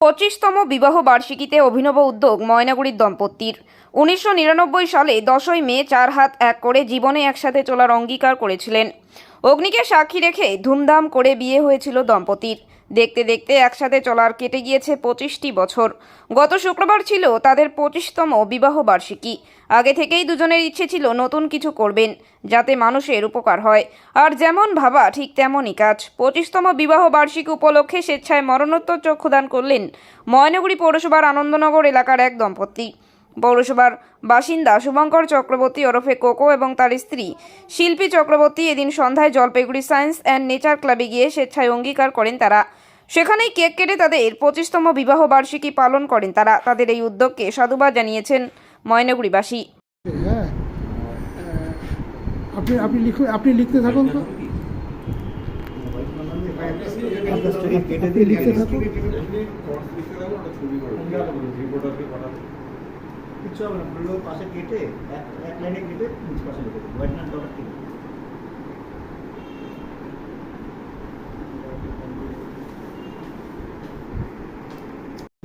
পঁচিশতম বিবাহ বার্ষিকীতে অভিনব উদ্যোগ ময়নাগুড়ির দম্পতির। উনিশশো নিরানব্বই সালে দশই মে চার হাত এক করে জীবনে একসাথে চলার অঙ্গীকার করেছিলেন। অগ্নিকে সাক্ষী রেখে ধুমধাম করে বিয়ে হয়েছিল দম্পতির। দেখতে দেখতে একসাথে চলার কেটে গিয়েছে পঁচিশটি বছর। গত শুক্রবার ছিল তাদের পঁচিশতম বিবাহ বার্ষিকী। আগে থেকেই দুজনের ইচ্ছে ছিল নতুন কিছু করবেন, যাতে মানুষের উপকার হয়। আর যেমন ভাবা, ঠিক তেমনই কাজ। পঁচিশতম বিবাহ বার্ষিকী উপলক্ষে স্বেচ্ছায় মরণোত্তর চক্ষুদান করলেন ময়নাগুড়ি পৌরসভার আনন্দনগর এলাকার এক দম্পতি। পৌরসভার বাসিন্দা শুভঙ্কর চক্রবর্তী ওরফে কোকো এবং তার স্ত্রী শিল্পী চক্রবর্তী এদিন সন্ধ্যায় জলপাইগুড়ি সায়েন্স অ্যান্ড নেচার ক্লাবে গিয়ে স্বেচ্ছায় অঙ্গীকার করেন তারা। সেখানেই কেক কেটে তাদের পঁচিশতম বিবাহ বার্ষিকী পালন করেন। তারা তাদের এই উদ্যোগকে সাধুবাদ জানিয়েছেন ময়নাগুড়িবাসী। হ্যাঁ। আপনি আপনি লিখুন আপনি লিখতে থাকুন তো। লিখতে থাকুন। কিছু হবে না পাশে কেটে এক লাইনে কেটে নিচ পাশে হোয়াইট নাম ডলার কেটে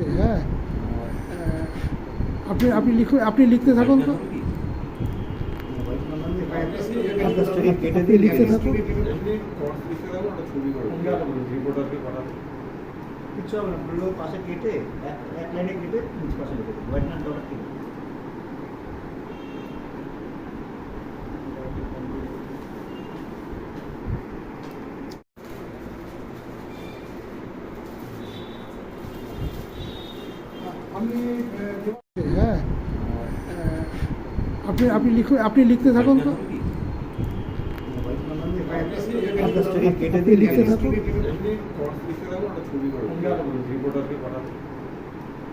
হ্যাঁ আহ, আপনি আপনি লিখুন, আপনি লিখতে থাকুন তো। আপনি লিখতে থাকুন। কিছু হবে না পাশে কেটে এক লাইনে কেটে পাশে লিখে দেবো হোয়াইট নাম ডলার কেটে হ্যাঁ আহ, আপনি আপনি লিখুন আপনি লিখতে থাকুন তো। আপনি লিখতে থাকুন।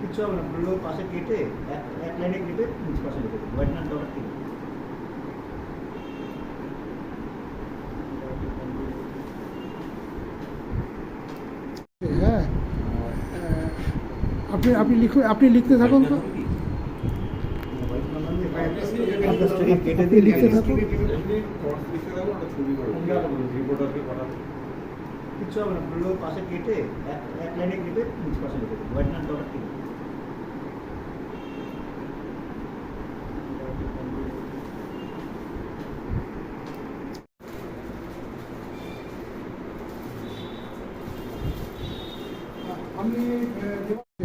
কিছু হবে না পুরো পাশে কেটে এক এক লাইনে কেটে নিচ পাশে লিখে দেবো হোয়াইট নাম ডলার কেটে হ্যাঁ। আপনি আপনি লিখুন আপনি লিখতে থাকুন তো। আপনি লিখতে থাকুন কিছু হবে না পুরো পাশে কেটে এক এক লাইনে কেটে নিচ পাশে লিখে দেবো হোয়াইট নাম ডলার কেটে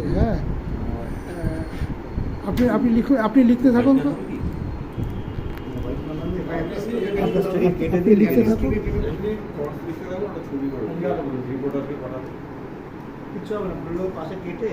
হ্যাঁ আপনি আপনি লিখুন আপনি লিখতে থাকুন তো। আপনি লিখতে থাকুন কিছু হবে না পাশে কেটে।